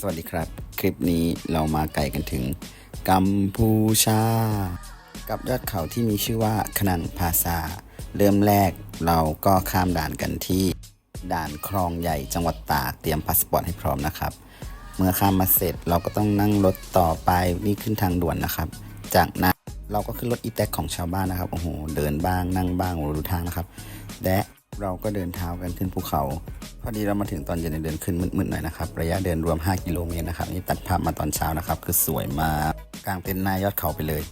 สวัสดีครับ คลิปนี้เรามาไกลกันถึง กัมพูชา กับยอดเขาที่มีชื่อว่าขนันพาซา เริ่มแรกเราก็ข้ามด่านกันที่ ด่านคลองใหญ่จังหวัดตากเตรียมพาสปอร์ตให้พร้อมนะครับ เมื่อข้ามมาเสร็จเราก็ต้องนั่งรถต่อไปนี่ขึ้นทางด่วนนะครับ จากนั้นเราก็ขึ้นรถอีแท็กของชาวบ้านนะครับโอ้โหเดินบ้างนั่งบ้างโอ้โหดูทางนะครับ และ เราก็เดินเท้ากันขึ้นภูเขา พอดีเรามาถึงตอนเย็นเดินขึ้นมืดๆหน่อยนะครับระยะเดินรวม 5 กิโลเมตรนะครับนี่ตัดภาพมาตอนเช้านะครับคือสวยมากกลางเป็นหน้ายอดเขาไปเลย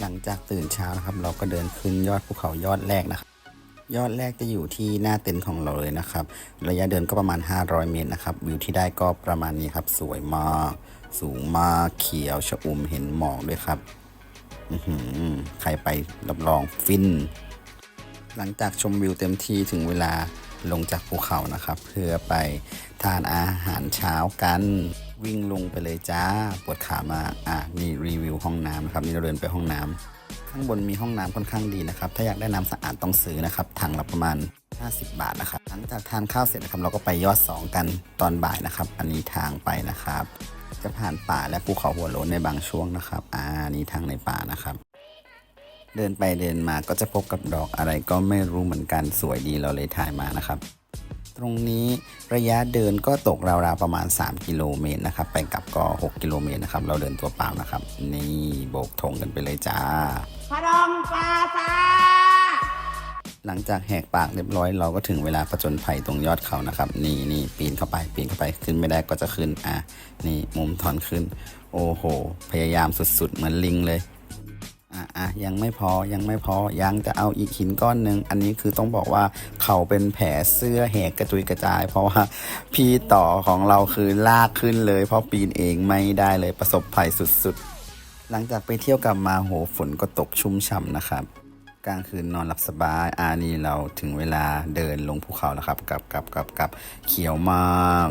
หลังจากตื่นเช้านะครับ เราก็เดินขึ้นยอดภูเขายอดแรกนะครับยอดแรกจะอยู่ที่หน้าเต็นท์ของเราเลยนะครับ ระยะเดินก็ประมาณ 500 เมตรนะครับ วิวที่ได้ก็ประมาณนี้ครับ สวยมาก สูงมากเขียวชอุ่มเห็นหมอกด้วยครับอือหือใครไปรับรองฟิน หลังจากชมวิวเต็มที่ถึงเวลาลงจากภูเขานะครับ เพื่อไปทานอาหารเช้ากันวิ่งลงไปเลยจ้าปวดขามาอะมีรีวิวห้องน้ำนะครับนี่เราเดินไปห้องน้ำข้างบนมีห้องน้ำค่อนข้างดีนะครับ ถ้าอยากได้น้ำสะอาดต้องซื้อนะครับถังละประมาณ 50 บาทนะครับหลังจากทานข้าวเสร็จนะครับ เราก็ไปยอด 2 กันตอนบ่ายนะครับ อันนี้ทางไปนะครับ จะผ่านป่าและภูเขาหัวโล้นในบางช่วงนะครับอ่านี่ทางในป่านะครับ เดินไปเดินมาก็จะพบกับดอกอะไรก็ไม่รู้เหมือนกันสวยดีเราเลยถ่ายมานะครับ ตรงนี้ระยะเดินก็ตกราวๆประมาณ 3 กิโลเมตรนะครับ ไปกลับก็ 6 กิโลเมตรนะครับ เราเดินตัวเปล่านะครับ นี่โบกธงกันไปเลยจ้าพนมปาซาหลังจากแหกปากเรียบร้อยเราก็ถึงเวลาผจญภัยตรงยอดเขานะครับ นี่นี่ปีนเข้าไปปีนเข้าไปขึ้นไม่ได้ก็จะขึ้นอะนี่มุมถอนขึ้น โอ้โห พยายามสุดๆ เหมือนลิงเลย อะยังไม่พอยังไม่พอยังจะเอาอีกหินก้อนหนึ่งอันนี้คือต้องบอกว่าเขาเป็นแผลเสื้อแหกกระจุยกระจาย เพราะว่าพี่ต่อของเราคือลากขึ้นเลย เพราะปีนเองไม่ได้เลยประสบภัยสุดๆ หลังจากไปเที่ยวกลับมาโหฝนก็ตกชุ่มฉ่ำนะครับกลางคืนนอนหลับสบายอานี่เราถึงเวลาเดินลงภูเขาแล้วครับกับกับกับกับเขียวมาก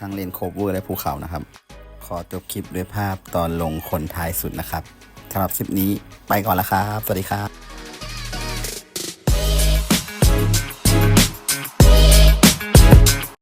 ทั้งเลนโคเวอร์และภูเขานะครับ ขอจบคลิปด้วยภาพตอนลงคนท้ายสุดนะครับ สำหรับคลิปนี้ไปก่อนแล้วครับ สวัสดีครับ